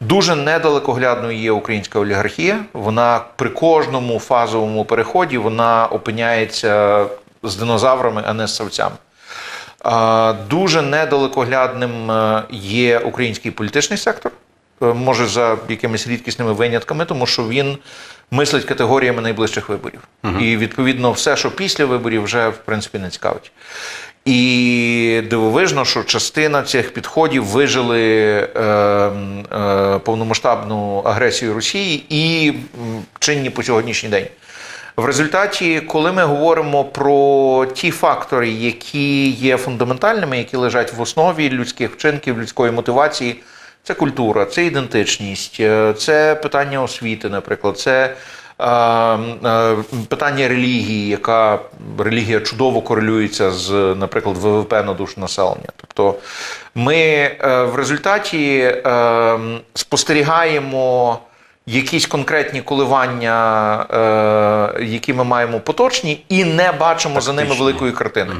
Дуже недалекоглядною є українська олігархія. Вона при кожному фазовому переході вона опиняється з динозаврами, а не з савцями. Дуже недалекоглядним е, є український політичний сектор. Е, Може, за якимись рідкісними винятками, тому що він мислить категоріями найближчих виборів. І відповідно все, що після виборів, вже в принципі не цікавить. І дивовижно, що частина цих підходів вижили е, е, повномасштабну агресію Росії і чинні по сьогоднішній день. В результаті, коли ми говоримо про ті фактори, які є фундаментальними, які лежать в основі людських вчинків, людської мотивації, це культура, це ідентичність, е, це питання освіти, наприклад, це е, е, питання релігії, яка релігія чудово корелюється з, наприклад, ВВП на душу населення. Тобто ми е, в результаті е, спостерігаємо якісь конкретні коливання, е, які ми маємо поточні, і не бачимо за ними великої картини.